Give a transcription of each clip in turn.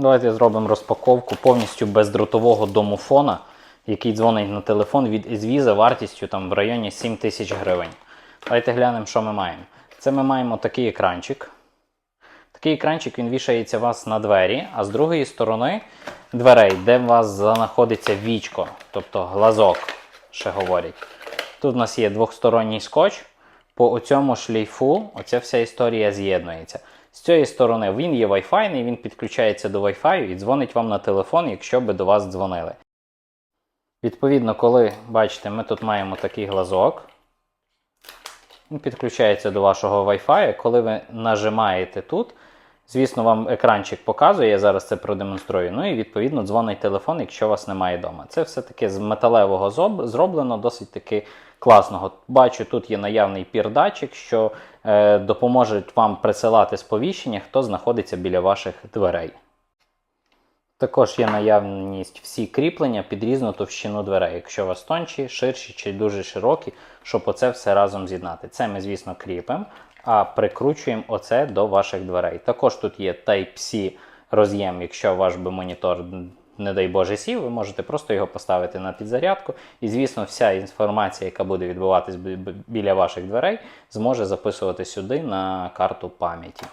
Давайте зробимо розпаковку повністю бездротового домофона, який дзвонить на телефон від Ізвіза вартістю там в районі 7 тисяч гривень. Давайте глянемо, що ми маємо. Це ми маємо такий екранчик. Такий екранчик він вішається у вас на двері, а з другої сторони дверей, де у вас знаходиться вічко, тобто глазок, ще говорять. Тут у нас є двохсторонній скотч. По оцьому шлейфу оця вся історія з'єднується. З цієї сторони він є Wi-Fi, він підключається до Wi-Fi і дзвонить вам на телефон, якщо би до вас дзвонили. Відповідно, коли бачите, ми тут маємо такий глазок. Він підключається до вашого Wi-Fi. Коли ви нажимаєте тут, звісно, вам екранчик показує, я зараз це продемонструю. Ну і відповідно дзвонить телефон, якщо вас немає вдома. Це все таки з металевого зроблено, досить таки класного. Бачу, тут є наявний пір-датчик, що е, допоможе вам присилати сповіщення, хто знаходиться біля ваших дверей. Також є наявність всі кріплення під різну товщину дверей, якщо у вас тонші, ширші чи дуже широкі, щоб оце все разом з'єднати. Це ми, звісно, кріпимо, а прикручуємо оце до ваших дверей. Також тут є Type-C роз'єм, якщо ваш би монітор, не дай Боже, сів, ви можете просто його поставити на підзарядку. І, звісно, вся інформація, яка буде відбуватись бі- бі- біля ваших дверей, зможе записувати сюди на карту пам'яті.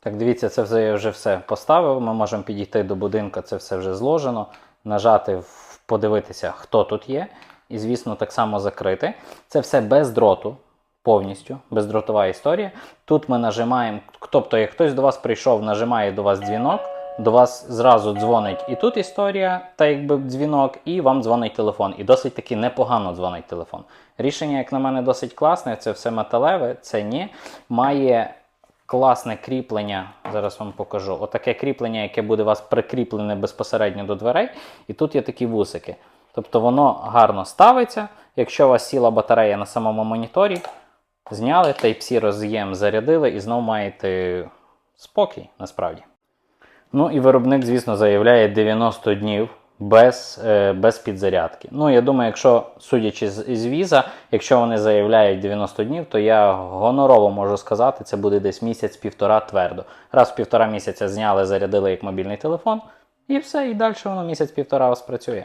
Так, дивіться, це вже я вже все поставив. Ми можемо підійти до будинку, це все вже зложено, нажати, подивитися, хто тут є. І, звісно, так само закрити. Це все без дроту, повністю, бездротова історія. Тут ми нажимаємо, тобто, як хтось до вас прийшов, нажимає до вас дзвінок, до вас зразу дзвонить і тут історія, та якби дзвінок, і вам дзвонить телефон. І досить таки непогано дзвонить телефон. Рішення, як на мене, досить класне. Це все металеве, це ні. Має класне кріплення. Зараз вам покажу. Отаке кріплення, яке буде у вас прикріплене безпосередньо до дверей. І тут є такі вусики. Тобто воно гарно ставиться. Якщо у вас сіла батарея на самому моніторі, зняли, Type-C роз'єм зарядили і знову маєте спокій насправді. Ну і виробник, звісно, заявляє 90 днів без, е, без підзарядки. Ну, я думаю, якщо, судячи з з віза, якщо вони заявляють 90 днів, то я гонорово можу сказати, це буде десь місяць-півтора твердо. Раз в півтора місяця зняли, зарядили як мобільний телефон, і все, і далі воно місяць-півтора вас працює.